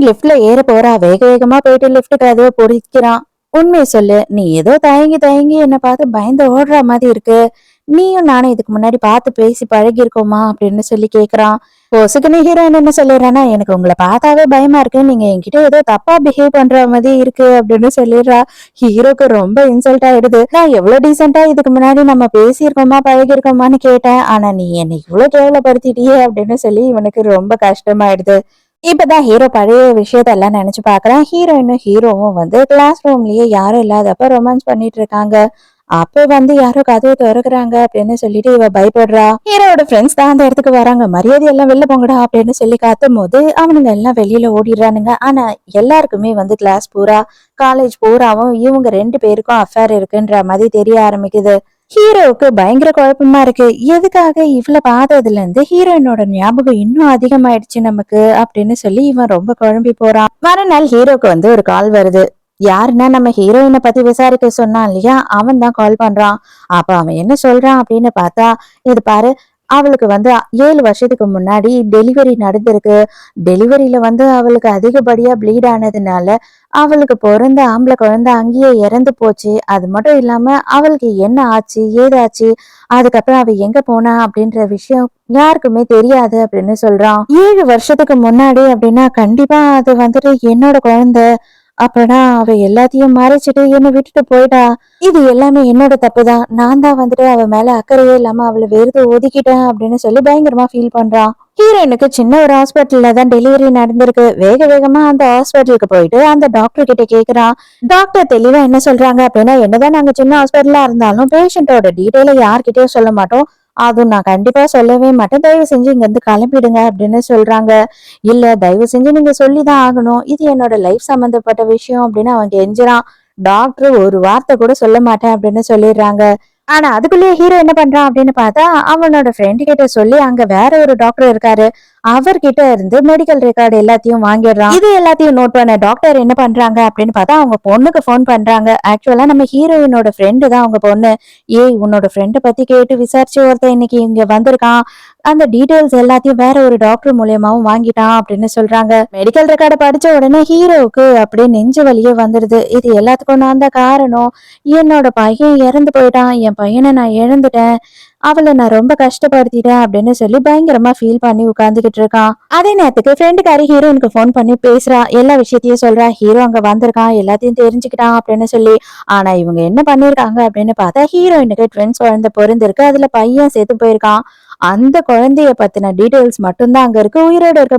Heroine லிப்ட்ல ஏற போறா. வேக வேகமா போயிட்டு லிப்ட் கதவை பொறிக்கிறான். உண்மையை சொல்லு நீ ஏதோ தயங்கி தயங்கி என்ன பார்த்து பயந்து ஓடுற மாதிரி இருக்கு. நீயும் நானும் இதுக்கு முன்னாடி பார்த்து பேசி பழகி இருக்கோமா அப்படின்னு சொல்லி கேக்குறான். பொசுக்குன்னு ஹீரோயின் என்ன சொல்லிடுறான்னா எனக்கு உங்களை பார்த்தாவே பயமா இருக்கு. நீங்க என்கிட்ட ஏதோ தப்பா பிஹேவ் பண்ற மாதிரி இருக்கு அப்படின்னு சொல்லிடுறா. ஹீரோக்கு ரொம்ப இன்சல்ட் ஆயிடுது. நான் எவ்வளவு டீசெண்டா இதுக்கு முன்னாடி நம்ம பேசியிருக்கோமா பழகிருக்கோமான்னு கேட்டேன். ஆனா நீ என்னை இவ்வளவு கேவலப்படுத்திட்டியே அப்படின்னு சொல்லி இவனுக்கு ரொம்ப கஷ்டமாயிடுது. இப்பதான் ஹீரோ பழைய விஷயத்தெல்லாம் நினைச்சு பாக்குறான் ஹீரோயினும் ஹீரோவும் வந்து கிளாஸ் ரூம்லயே யாரும் இல்லாதப்ப ரொமான்ஸ் பண்ணிட்டு இருக்காங்க. அப்ப வந்து யாரோ கதவை திறக்குறாங்க அப்படின்னு சொல்லிட்டு இவ பயப்படுறா. ஹீரோட ஃப்ரெண்ட்ஸ் தான் அந்த இடத்துக்கு வராங்க. மரியாதை எல்லாம் வெளில போங்கடா அப்படின்னு சொல்லி காத்தும் போது அவனுங்க எல்லாம் வெளியில ஓடிடுறானுங்க. ஆனா எல்லாருக்குமே வந்து கிளாஸ் பூரா காலேஜ் பூராவும் இவங்க ரெண்டு பேருக்கும் அஃபேர் இருக்குன்ற மாதிரி தெரிய ஆரம்பிக்குது. ஹீரோவுக்கு பயங்கர குழப்பமா இருக்கு. எதுக்காக இவ்வளவு பார்த்ததுல இருந்து ஹீரோயினோட ஞாபகம் இன்னும் அதிகமாயிடுச்சு நமக்கு அப்படின்னு சொல்லி இவன் ரொம்ப குழம்பி போறான். மறுநாள் ஹீரோக்கு வந்து ஒரு கால் வருது. யாருன்னா நம்ம ஹீரோயினை பத்தி விசாரிக்க சொன்னான் இல்லையா? அவன் தான் கால் பண்றான். அப்ப அவன் என்ன சொல்றான் அப்படின்னு பார்த்தா இது பாரு அவளுக்கு வந்து ஏழு வருஷத்துக்கு முன்னாடி டெலிவரி நடந்திருக்கு. டெலிவரியில வந்து அவளுக்கு அதிகப்படியா ப்ளீட் ஆனதுனால அவளுக்கு பிறந்த ஆம்பளை குழந்தை அங்கேயே இறந்து போச்சு. அது மட்டும் இல்லாம அவளுக்கு என்ன ஆச்சு ஏதாச்சு அதுக்கப்புறம் அவ எங்க போனா அப்படின்ற விஷயம் யாருக்குமே தெரியாது அப்படின்னு சொல்றான். ஏழு வருஷத்துக்கு முன்னாடி அப்படின்னா கண்டிப்பா அது வந்துட்டு என்னோட குழந்தை அப்பனா அவ எல்லாத்தையும் மறைச்சிட்டு என்ன விட்டுட்டு போயிட்டா? இது எல்லாமே என்னோட தப்பு தான் நான் தான் வந்துட்டு அவ மேல அக்கறையே இல்லாம அவளை வெறுத்து ஒதுக்கிட்டேன் அப்படின்னு சொல்லி பயங்கரமா ஃபீல் பண்றான் ஹீரோயினுக்கு சின்ன ஒரு ஹாஸ்பிட்டல்ல தான் டெலிவரி நடந்திருக்கு. வேக வேகமா அந்த ஹாஸ்பிட்டலுக்கு போயிட்டு அந்த டாக்டர் கிட்ட கேக்குறான் டாக்டர் தெளிவா என்ன சொல்றாங்க அப்படின்னா என்னதான் நாங்க சின்ன ஹாஸ்பிட்டலா இருந்தாலும் பேஷண்டோட டீட்டெயில யார்கிட்டயும் சொல்ல மாட்டோம். அதுவும் நான் கண்டிப்பா சொல்லவே மாட்டேன். தயவு செஞ்சு இங்க இருந்து கிளம்பிடுங்க அப்படின்னு சொல்றாங்க. இல்ல தயவு செஞ்சு நீங்க சொல்லிதான் ஆகணும். இது என்னோட லைஃப் சம்பந்தப்பட்ட விஷயம் அப்படின்னு அவன் கெஞ்சுறான். டாக்டர் ஒரு வார்த்தை கூட சொல்ல மாட்டேன் அப்படின்னு சொல்லிடுறாங்க. ஆனா அதுக்குள்ளேயே ஹீரோ என்ன பண்றான் அப்படின்னு பார்த்தா அவனோட ஃப்ரெண்டு கிட்ட சொல்லி அங்க வேற ஒரு டாக்டர் இருக்காரு. அவர்கிட்ட இருந்து மெடிக்கல் ரெக்கார்டு எல்லாத்தையும் வாங்கிடுறான். இது எல்லாத்தையும் நோட் பண்ண டாக்டர் என்ன பண்றாங்க அப்படின்னு பார்த்தா அவங்க பொண்ணுக்கு ஃபோன் பண்றாங்க. ஆக்சுவலா நம்ம ஹீரோயினோட ஃப்ரெண்டு தான் அவங்க பொண்ணு. ஏய் உன்னோட ஃப்ரெண்டை பத்தி கேட்டு விசாரிச்சு ஒருத்தன் இன்னைக்கு இங்க வந்திருக்கான். அந்த டீடைல்ஸ் எல்லாத்தையும் வேற ஒரு டாக்டர் மூலியமாவும் வாங்கிட்டான் அப்படின்னு சொல்றாங்க. மெடிக்கல் ரெக்கார்டை படிச்ச உடனே ஹீரோவுக்கு அப்படியே நெஞ்சு வழியே வந்துடுது இது எல்லாத்துக்கும் நான் தான் காரணம். என்னோட பையன் இறந்து போயிட்டான். என் பையனை நான் இழந்துட்டேன். அவளை நான் ரொம்ப கஷ்டப்படுத்திட்டேன் அப்படின்னு சொல்லி பயங்கரமா ஃபீல் பண்ணி உட்கார்ந்துகிட்டு இருக்கான். அதே நேரத்துக்கு ஃப்ரெண்டுக்காரி எனக்கு ஃபோன் பண்ணி பேசுறா. எல்லா விஷயத்தையும் சொல்றா. ஹீரோ அங்க வந்திருக்கான். எல்லாத்தையும் தெரிஞ்சுக்கிட்டான் அப்படின்னு சொல்லி. ஆனா இவங்க என்ன பண்ணிருக்காங்க அப்படின்னு பார்த்தா ஹீரோயினுக்கு ட்வின்ஸ் குழந்தை பொருந்திருக்கு அதுல பையன் சேர்த்து போயிருக்கான். அந்த குழந்தைய பத்தின டீடைல்ஸ் மட்டும்தான் அங்க இருக்கு. உயிரோட இருக்க